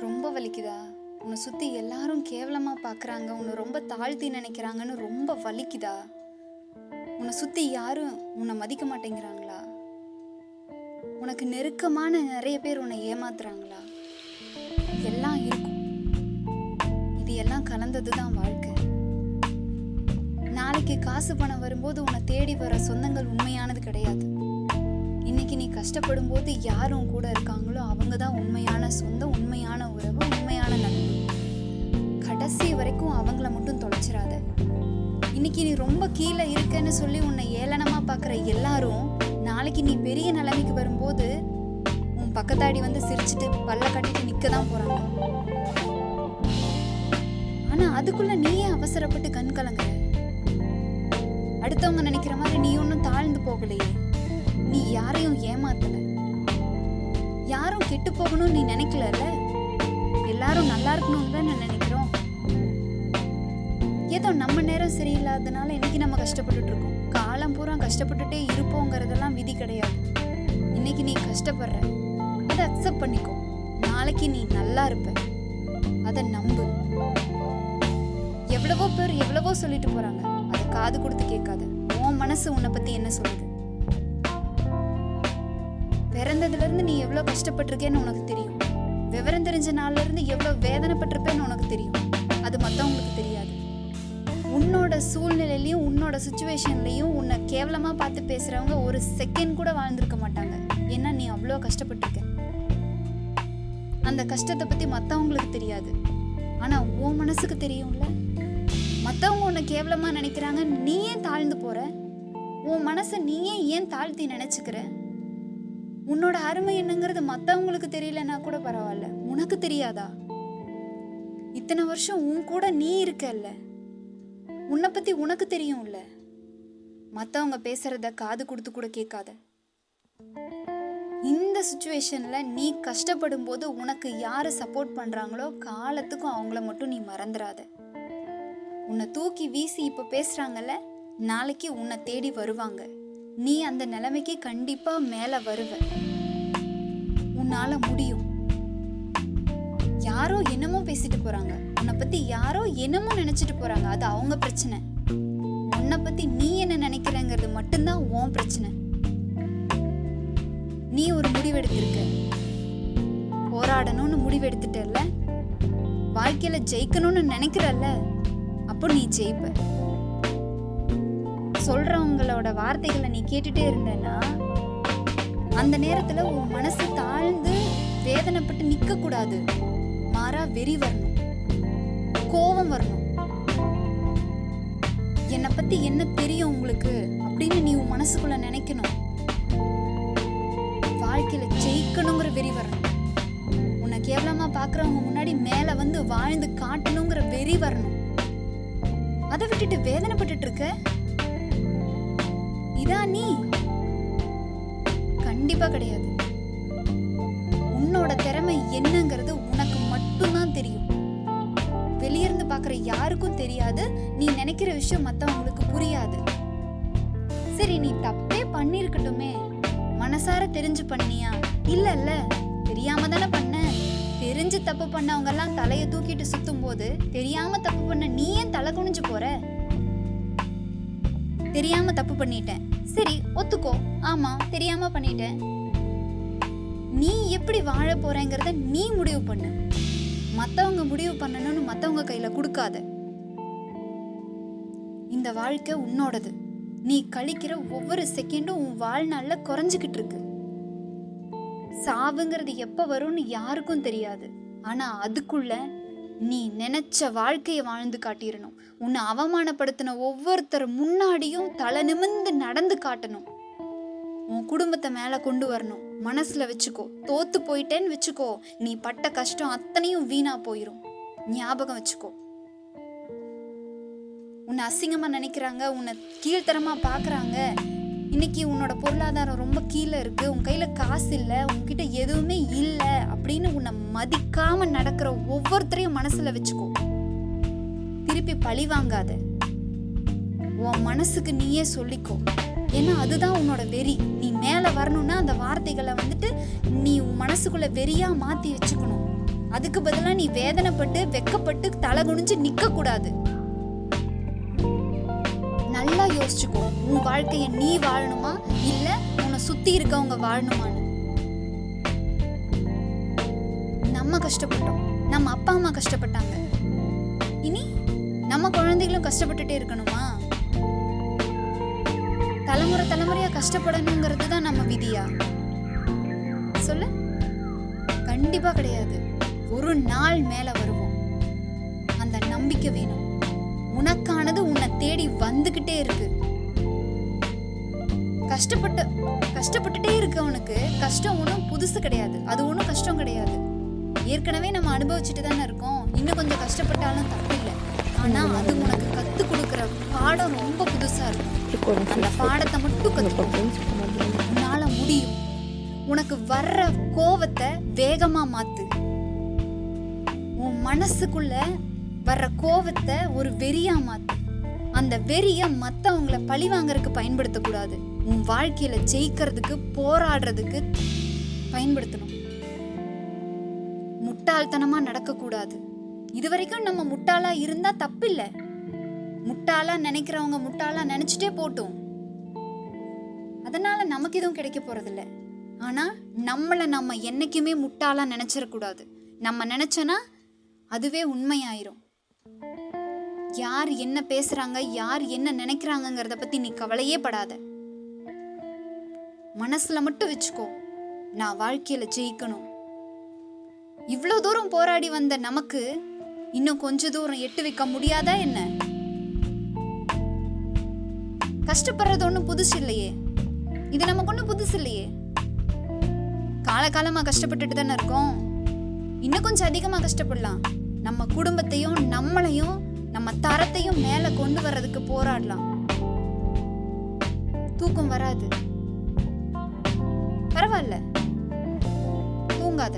ரொம்ப வலிக்குதா? உன்னை சுற்றி எல்லாரும் கேவலமாக பார்க்குறாங்க உன்னை ரொம்ப தாழ்த்தி நினைக்கிறாங்கன்னு ரொம்ப வலிக்குதா? உன்னை சுற்றி யாரும் உன்னை மதிக்க மாட்டேங்கிறாங்களா? உனக்கு நெருக்கமான நிறைய பேர் உன்னை ஏமாத்துறாங்களா? எல்லாம் இருக்கும். இது எல்லாம் கலந்தது தான் வாழ்க்கை. நாளைக்கு காசு பணம் வரும்போது உன்னை தேடி வர சொந்தங்கள் உண்மையானது கிடையாது. இன்னைக்கு நீ கஷ்டப்படும் போது யார் உன் கூட இருக்காங்களோ அவங்க தான் உண்மையான சொந்தம் உண்மையான உறவு உண்மையான நட்பு. கடைசி வரைக்கும் அவங்கள மட்டும் தொலைச்சிடாத இன்னைக்கு நீ ரொம்ப கீழே இருக்கேன்னு சொல்லி உன்னை ஏளனமா பார்க்குற எல்லாரும் நாளைக்கு நீ பெரிய நிலைமைக்கு வரும்போது உன் பக்கத்தாடி வந்து சிரிச்சிட்டு பல்ல கட்டிட்டு நிற்க தான் போறாங்க. ஆனா அதுக்குள்ள நீயே அவசரப்பட்டு கண் கலங்குற? அடுத்தவங்க நினைக்கிற மாதிரி நீ ஒன்றும் தாழ்ந்து போகலையே. நீ யாரையும் ஏமாத்தல. யாரும் கெட்டு போகணும்னு நீ நினைக்கலல்ல? எல்லாரும் நல்லா இருக்கணும்னு தான் நான் நினைக்கிறோம். ஏதோ நம்ம நேரம் சரியில்லாதனால இன்னைக்கு நம்ம கஷ்டப்பட்டுட்டு இருக்கோம் காலம் பூரா கஷ்டப்பட்டுட்டே இருப்போங்கிறதெல்லாம் விதி கிடையாது. இன்னைக்கு நீ கஷ்டப்படுற. அதை அக்செப்ட் பண்ணிக்கோ. நாளைக்கு நீ நல்லா இருப்ப. அதை நம்பு. எவ்வளவோ பேர் எவ்வளவோ சொல்லிட்டு போறாங்க. அதை காது கொடுத்து கேட்காத. உன் மனசு உன்னை பத்தி என்ன சொல்லுது? பிறந்ததுலேருந்து நீ எவ்வளோ கஷ்டப்பட்டிருக்கேன்னு உனக்கு தெரியும். விவரம் தெரிஞ்ச நாள்ல இருந்து வேதனைப்பட்டிருப்பேன்னு உனக்கு தெரியும். அது மற்றவங்களுக்கு தெரியாது. உன்னோட சூழ்நிலையிலையும் உன்னோட சுச்சுவேஷன்லையும் உன்னை கேவலமாக பார்த்து பேசுகிறவங்க ஒரு செகண்ட் கூட வாழ்ந்திருக்க மாட்டாங்க. ஏன்னா நீ அவ்வளோ கஷ்டப்பட்டிருக்க. அந்த கஷ்டத்தை பற்றி மற்றவங்களுக்கு தெரியாது. ஆனால் உன் மனசுக்கு தெரியும்ல? மற்றவங்க உன்னை கேவலமாக நினைக்கிறாங்க நீ ஏன் தாழ்ந்து போகிற உன் மனசை நீயே ஏன் தாழ்த்தி நினச்சிக்கிற? உன்னோட அருமை என்னங்கிறது மற்றவங்களுக்கு தெரியலன்னா கூட பரவாயில்ல. உனக்கு தெரியாதா? இத்தனை வருஷம் உன் கூட நீ இருக்கல்ல. உன்னை பற்றி உனக்கு தெரியும்ல. மற்றவங்க பேசுறத காது கொடுத்து கூட கேட்காத. இந்த சுச்சுவேஷனில் நீ கஷ்டப்படும் போது உனக்கு யார் சப்போர்ட் பண்ணுறாங்களோ காலத்துக்கும் அவங்கள மட்டும் நீ மறந்துடாத உன்னை தூக்கி வீசி இப்போ பேசுகிறாங்கல்ல நாளைக்கு உன்னை தேடி வருவாங்க. நீ அந்த நிலைமைக்கு கண்டிப்பா மேல வருவ. உன்னால முடியும். யாரோ என்னமோ பேசிட்டு போறாங்க. உன்னை பத்தி யாரோ என்னமோ நினைச்சிட்டு போறாங்க. அது அவங்க பிரச்சனை. உன்னை பத்தி நீ என்ன நினைக்கிறங்கிறது மட்டும்தான் உன் பிரச்சனை. நீ ஒரு முடிவெடுத்திருக்க. போராடணும்னு முடிவெடுத்துட்டல்ல? வாழ்க்கையில ஜெயிக்கணும்னு நினைக்கிறல்ல? அப்போ நீ ஜெயிப்ப. சொல்றவங்களோட வார்த்தைகளை நீ கேட்டுட்டே இருந்தேன்னா அந்த நேரத்துல உன் மனசு தாழ்ந்து வேதனைப்பட்டு நிக்க கூடாது மாறா வெறி வரணும். கோபம் வரணும். என்னை பத்தி என்ன தெரியும் உங்களுக்கு அப்படின்னு நீ உன் மனசுக்குள்ள நினைக்கணும். வாழ்க்கையில ஜெயிக்கணுங்கிற வெறி வரணும். உன்னை கேவலமா பாக்குறவங்க முன்னாடி மேல வந்து வாழ்ந்து காட்டணுங்கிற வெறி வரணும். அதை விட்டுட்டு வேதனைப்பட்டுட்டு இருக்க? இதா நீ? கண்டிப்பா கிடையாது. உன்னோட திறமை என்னங்கிறது உனக்கு மட்டும்தான் தெரியும். வெளியிருந்து பாக்குற யாருக்கும் தெரியாது. நீ நினைக்கிற விஷயம் மத்தவங்களுக்கு புரியாது. சரி நீ தப்பே பண்ணிருக்கட்டுமே மனசார தெரிஞ்சு பண்ணியா? இல்ல இல்ல தெரியாம தானே பண்ண. தெரிஞ்சு தப்பு பண்ணவங்க எல்லாம் தலைய தூக்கிட்டு சுத்தும் போது தெரியாம தப்பு பண்ண நீ ஏன் தலை குனிஞ்சு போற? தெரியாம தப்பு பண்ணிட்டேன். சரி ஒத்துக்கோ. ஆமா தெரியாம பண்ணிட்டேன். நீ எப்படி வாழ போறேங்கிறத நீ முடிவு பண்ணு. மத்தவங்க முடிவு பண்ணணும்னு மத்தவங்க கையில கொடுக்காத. இந்த வாழ்க்கை உன்னோடது. நீ கழிக்கிற ஒவ்வொரு செகண்டும் உன் வாழ்நாள்ல குறைஞ்சுக்கிட்டு இருக்கு. சாவுங்கிறது எப்ப வரும்னு யாருக்கும் தெரியாது. ஆனா அதுக்குள்ள நீ நினச்ச வாழ்க்கையை வாழ்ந்து காட்டிடணும் உன்னை அவமானப்படுத்தின ஒவ்வொருத்தர் முன்னாடியும் தலை நிமிந்து நடந்து காட்டணும். உன் குடும்பத்தை மேலே கொண்டு வரணும். மனசில் வச்சுக்கோ. தோத்து போயிட்டேன்னு வச்சுக்கோ. நீ பட்ட கஷ்டம் அத்தனையும் வீணாக போயிடும் ஞாபகம் வச்சுக்கோ. உன்னை அசிங்கமாக நினைக்கிறாங்க. உன்னை கீழ்த்தரமாக பார்க்குறாங்க இன்னைக்கு உன்னோட பொருளாதாரம் ரொம்ப கீழே இருக்கு. உன் கையில காசு இல்லை. உன்கிட்ட எதுவுமே இல்லை அப்படின்னு உன்னை மதிக்காம நடக்கிற ஒவ்வொருத்தரையும் மனசுல வச்சுக்கோ. திருப்பி பழி வாங்காத. உன் மனசுக்கு நீயே சொல்லிக்கோ. ஏன்னா அதுதான் உன்னோட வெறி. நீ மேல வரணும்னா அந்த வார்த்தைகளை வந்துட்டு நீ உன் மனசுக்குள்ள வெறியா மாத்தி வச்சுக்கணும். அதுக்கு பதிலாக நீ வேதனைப்பட்டு வெக்கப்பட்டு தலை குனிஞ்சு நிற்கக்கூடாது கூடாது நல்லா யோசிச்சுக்கோ. உன் வாழ்க்கைய நீ வாழணுமா? இல்ல உன்னை சுத்தி இருக்கவங்க வாழணுமான்னு? நம்ம கஷ்டப்பட்டோம். நம்ம அப்பா அம்மா கஷ்டப்பட்டாங்க. இனி நம்ம குழந்தைகளும் கஷ்டப்பட்டுட்டே இருக்கணுமா? தலைமுறை தலைமுறையா கஷ்டப்படணுங்கிறது தான் நம்ம விதியா? சொல்லு. கண்டிப்பா கிடையாது. ஒரு நாள் மேல வருவோம். அந்த நம்பிக்கை வேணும். உனக்கானது உன்னை தேடி வந்துக்கிட்டே இருக்கு. கஷ்டப்பட்டு கஷ்டப்பட்டுட்டே இருக்கவனுக்கு கஷ்டம் ஒன்றும் புதுசு கிடையாது. அது ஒன்றும் கஷ்டம் கிடையாது. ஏற்கனவே நம்ம அனுபவிச்சுட்டு தானே இருக்கோம். இன்னும் கொஞ்சம் கஷ்டப்பட்டாலும் தப்பு இல்லை ஆனால் அது உனக்கு கற்றுக் கொடுக்குற பாடம் ரொம்ப புதுசாக இருக்கும். அந்த பாடத்தை மட்டும் கற்றுக்கணும் உன்னால் முடியும். உனக்கு வர்ற கோவத்தை வேகமாக மாற்று உன் மனசுக்குள்ள வர்ற கோவத்தை ஒரு வெறியாக மாற்று அந்த வெறிய மத்தவங்கள பழி வாங்கறதுக்கு பயன்படுத்தக்கூடாது. உன் வாழ்க்கையில ஜெயிக்கிறதுக்கு போராடுறதுக்கு பயன்படுத்தணும். முட்டாள்தனமா நடக்கக்கூடாது. இது வரைக்கும் நம்ம முட்டாளா இருந்தா தப்பில்லை. முட்டாளா நினைக்கிறவங்க முட்டாளா நினைச்சிட்டே போட்டும். அதனால நமக்கு எதுவும் கிடைக்க போறதில்ல. ஆனா நம்மளை நம்ம என்னைக்குமே முட்டாளா நினைச்சிடக்கூடாது நம்ம நினைச்சோன்னா அதுவே உண்மையாயிரும். யார் என்ன பேசுறாங்க யார் என்ன நினைக்கிறாங்கங்கிறத பத்தி நீ கவலையே படாத. மனசுல மட்டும் வச்சுக்கோ நான் வாழ்க்கையில ஜெயிக்கணும். இவ்வளோ தூரம் போராடி வந்த நமக்கு இன்னும் கொஞ்ச தூரம் எட்டு வைக்க முடியாதா என்ன? கஷ்டப்படுறது ஒன்றும் புதுசு இல்லையே. இது நமக்கு ஒன்றும் புதுசு இல்லையே. காலகாலமாக கஷ்டப்பட்டுட்டு தானே இருக்கோம். இன்னும் கொஞ்சம் அதிகமாக கஷ்டப்படலாம். நம்ம குடும்பத்தையும் நம்மளையும் நம்ம தரத்தையும் மேல கொண்டு வர்றதுக்கு போராடலாம். தூக்கம் வராது. பரவாயில்ல. தூங்காத.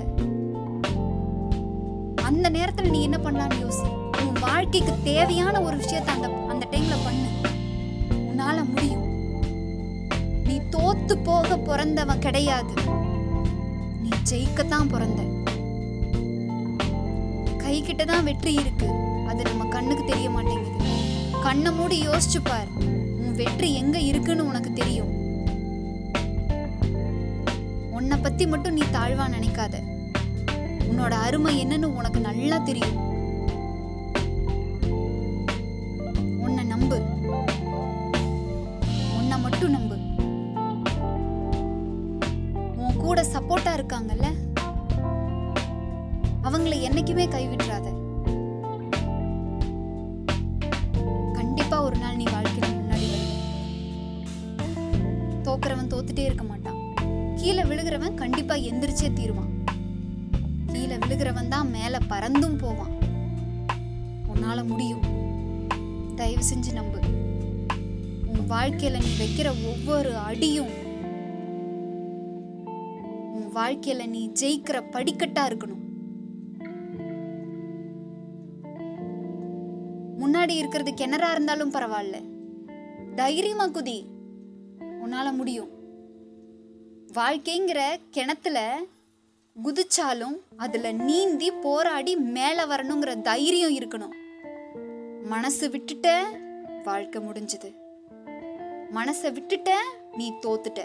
அந்த நேரத்துல நீ என்ன பண்ணலாம்னு யோசி. உன் வாழ்க்கைக்கு தேவையான ஒரு விஷயத்த அந்த அந்த டைம்ல பண்ணு. உன்னால முடியும். நீ தோத்து போக பிறந்தவன் கிடையாது. நீ ஜெயிக்கத்தான் பிறந்த. கை தான் வெற்றி இருக்கு. அது நம்ம கண்ணுக்கு தெரிய மாட்டேங்குது. கண்ணை மூடி யோசிச்சு பார். உன் வெற்றி எங்க இருக்குன்னு உனக்கு தெரியும். உன்னை பத்தி மட்டும் நீ தாழ்வா நினைக்காத. உன்னோட அருமை என்னன்னு உனக்கு நல்லா தெரியும். தோக்குறவன் தோத்துட்டே இருக்க மாட்டான். கீழே விழுகிறவன் கண்டிப்பா எந்திரிச்சே தீருவான். கீழே விழுகிறவன் தான் மேல பறந்தும் போவான். உன்னால முடியும். தயவு செஞ்சு நம்பு. உன் வாழ்க்கையில நீ வைக்கிற ஒவ்வொரு அடியும் உன் வாழ்க்கையில நீ ஜெயிக்கிற படிக்கட்டா இருக்கணும். முன்னாடி இருக்கிறது கிணறா இருந்தாலும் பரவாயில்ல. தைரியமா குதி. உன்னால் முடியும். வாழ்க்கைங்கிற கிணத்துல குதிச்சாலும் அதில் நீந்தி போராடி மேலே வரணுங்கிற தைரியம் இருக்கணும். மனசு விட்டுட்ட வாழ்க்கை முடிஞ்சது. மனசை விட்டுட்ட நீ தோத்துட்ட.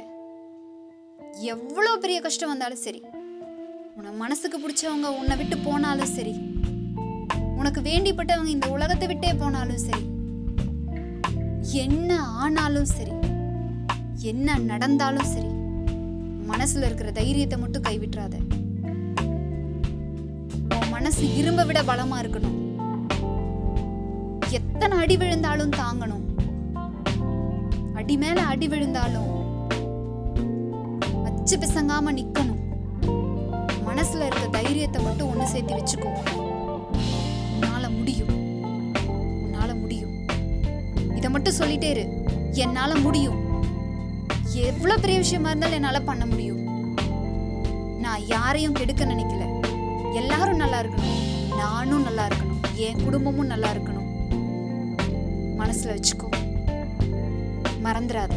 எவ்வளோ பெரிய கஷ்டம் வந்தாலும் சரி உன மனசுக்கு பிடிச்சவங்க உன்னை விட்டு போனாலும் சரி உனக்கு வேண்டிப்பட்டவங்க இந்த உலகத்தை விட்டே போனாலும் சரி என்ன ஆனாலும் சரி என்ன நடந்தாலும் சரி மனசுல இருக்கிற தைரியத்தை மட்டும் கைவிட்டுறாத. உன் மனசு இரும்ப விட பலமா இருக்கணும். எத்தனை அடி விழுந்தாலும் தாங்கணும். அடி மேல அடி விழுந்தாலும் அச்சு பிசங்காம நிக்கணும். மனசுல இருக்க தைரியத்தை மட்டும் ஒண்ணு சேர்த்து வச்சுக்கோ. உன்னால முடியும். உன்னால முடியும். இதை மட்டும் சொல்லிட்டே இரு. என்னால முடியும். எவ்வளவு பெரிய விஷயமா இருந்தாலும் என்னால பண்ண முடியும். நான் யாரையும் கெடுக்க நினைக்கல. எல்லாரும் நல்லா இருக்கணும். நானும் நல்லா இருக்கணும். என் குடும்பமும் நல்லா இருக்கணும். மனசுல வச்சுக்கோ. மறந்துடாத